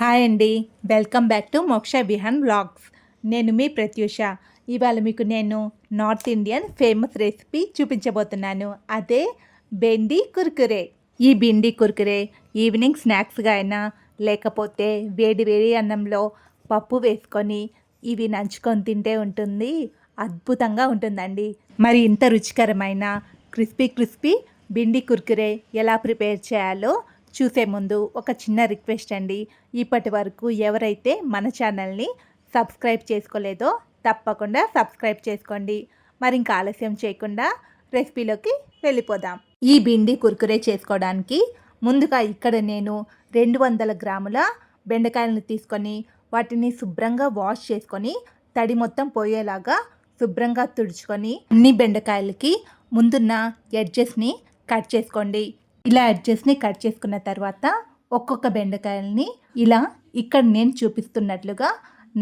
Hi అండి. Welcome back to మోక్ష Vihaan blogs నేను మీ ప్రత్యూష. ఇవాళ మీకు నేను నార్త్ ఇండియన్ ఫేమస్ రెసిపీ చూపించబోతున్నాను. అదే బెండి కుర్కురే. ఈ బిండి కుర్కురే ఈవినింగ్ స్నాక్స్గా అయినా లేకపోతే వేడి వేడి అన్నంలో పప్పు వేసుకొని ఇవి నంచుకొని తింటే ఉంటుంది. అద్భుతంగా ఉంటుందండి. మరి ఇంత రుచికరమైన క్రిస్పీ క్రిస్పీ బిండి కుర్కురే ఎలా ప్రిపేర్ చేయాలో చూసే ముందు ఒక చిన్న రిక్వెస్ట్ అండి. ఇప్పటి వరకు ఎవరైతే మన ఛానల్ని సబ్స్క్రైబ్ చేసుకోలేదో తప్పకుండా సబ్స్క్రైబ్ చేసుకోండి. మరి ఇంకా ఆలస్యం చేయకుండా రెసిపీలోకి వెళ్ళిపోదాం. ఈ బిండి కుర్కురే చేసుకోవడానికి ముందుగా ఇక్కడ నేను రెండు వందల గ్రాముల బెండకాయలను తీసుకొని వాటిని శుభ్రంగా వాష్ చేసుకొని తడి మొత్తం పోయేలాగా శుభ్రంగా తుడుచుకొని అన్ని బెండకాయలకి ముందున్న ఎడ్జెస్ని కట్ చేసుకోండి. ఇలా ఎడ్జెస్ని కట్ చేసుకున్న తర్వాత ఒక్కొక్క బెండకాయల్ని ఇలా ఇక్కడ నేను చూపిస్తున్నట్లుగా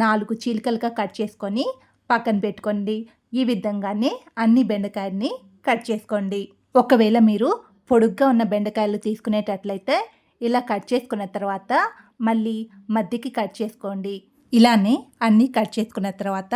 నాలుగు చీలికలుగా కట్ చేసుకొని పక్కన పెట్టుకోండి. ఈ విధంగానే అన్ని బెండకాయల్ని కట్ చేసుకోండి. ఒకవేళ మీరు పొడుగ్గా ఉన్న బెండకాయలు తీసుకునేటట్లయితే ఇలా కట్ చేసుకున్న తర్వాత మళ్ళీ మధ్యకి కట్ చేసుకోండి. ఇలానే అన్నీ కట్ చేసుకున్న తర్వాత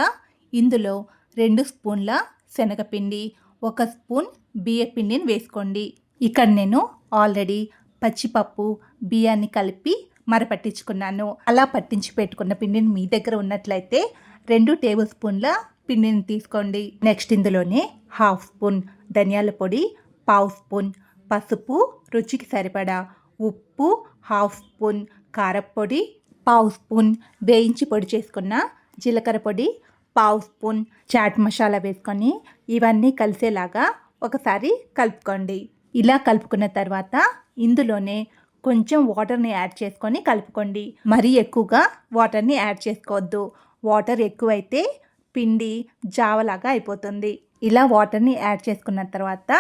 ఇందులో రెండు స్పూన్ల శనగపిండి ఒక స్పూన్ బియ్య పిండిని వేసుకోండి. ఇక్కడ నేను ఆల్రెడీ పచ్చిపప్పు బియ్యాన్ని కలిపి మరపట్టించుకున్నాను అలా పట్టించి పెట్టుకున్న పిండిని మీ దగ్గర ఉన్నట్లయితే రెండు టేబుల్ స్పూన్ల పిండిని తీసుకోండి. నెక్స్ట్ ఇందులోనే హాఫ్ స్పూన్ ధనియాల పొడి పావు స్పూన్ పసుపు రుచికి సరిపడా ఉప్పు హాఫ్ స్పూన్ కారపొడి పావు స్పూన్ వేయించి పొడి చేసుకున్న జీలకర్ర పొడి పావు స్పూన్ చాట్ మసాలా వేసుకొని ఇవన్నీ కలిసేలాగా ఒకసారి కలుపుకోండి. ఇలా కలుపుకున్న తర్వాత ఇందులోనే కొంచెం వాటర్ని యాడ్ చేసుకొని కలుపుకోండి. మరీ ఎక్కువగా వాటర్ని యాడ్ చేసుకోవద్దు. వాటర్ ఎక్కువైతే పిండి జావలాగా అయిపోతుంది. ఇలా వాటర్ని యాడ్ చేసుకున్న తర్వాత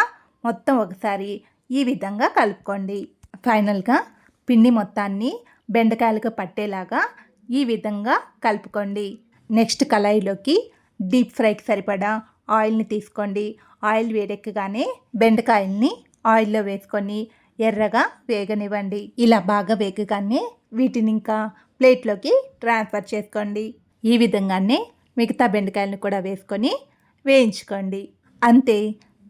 మొత్తం ఒకసారి ఈ విధంగా కలుపుకోండి. ఫైనల్గా పిండి మొత్తాన్ని బెండకాయలకు పట్టేలాగా ఈ విధంగా కలుపుకోండి. నెక్స్ట్ కళాయిలోకి డీప్ ఫ్రైకి సరిపడా ఆయిల్ని తీసుకోండి. ఆయిల్ వేడెక్కగానే బెండకాయల్ని ఆయిల్లో వేసుకొని ఎర్రగా వేగనివ్వండి. ఇలా బాగా వేగగానే వీటిని ఇంకా ప్లేట్లోకి ట్రాన్స్ఫర్ చేసుకోండి. ఈ విధంగానే మిగతా బెండకాయలను కూడా వేసుకొని వేయించుకోండి. అంతే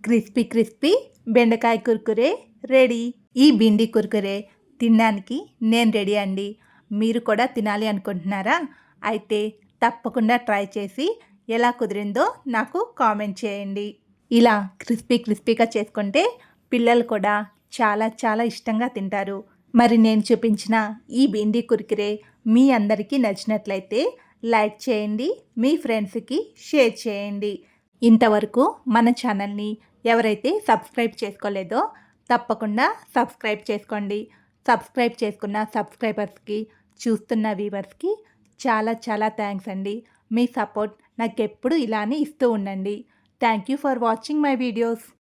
క్రిస్పీ క్రిస్పీ బెండకాయ కుర్కురే రెడీ. ఈ బిండి కుర్కురే తినడానికి నేను రెడీ అండి. మీరు కూడా తినాలి అనుకుంటున్నారా? అయితే తప్పకుండా ట్రై చేసి ఎలా కుదిరిందో నాకు కామెంట్ చేయండి. ఇలా క్రిస్పీ క్రిస్పీగా చేసుకుంటే పిల్లలు కూడా చాలా చాలా ఇష్టంగా తింటారు. మరి నేను చూపించిన ఈ బిండి కురికిరే మీ అందరికీ నచ్చినట్లయితే లైక్ చేయండి మీ ఫ్రెండ్స్కి షేర్ చేయండి. ఇంతవరకు మన ఛానల్ని ఎవరైతే సబ్స్క్రైబ్ చేసుకోలేదో తప్పకుండా సబ్స్క్రైబ్ చేసుకోండి. సబ్స్క్రైబ్ చేసుకున్న సబ్స్క్రైబర్స్కి చూస్తున్న వ్యూవర్స్కి చాలా చాలా థ్యాంక్స్ అండి. మీ సపోర్ట్ నాకు ఎప్పుడు ఇలానే ఇస్తూ ఉండండి. Thank you for watching my videos.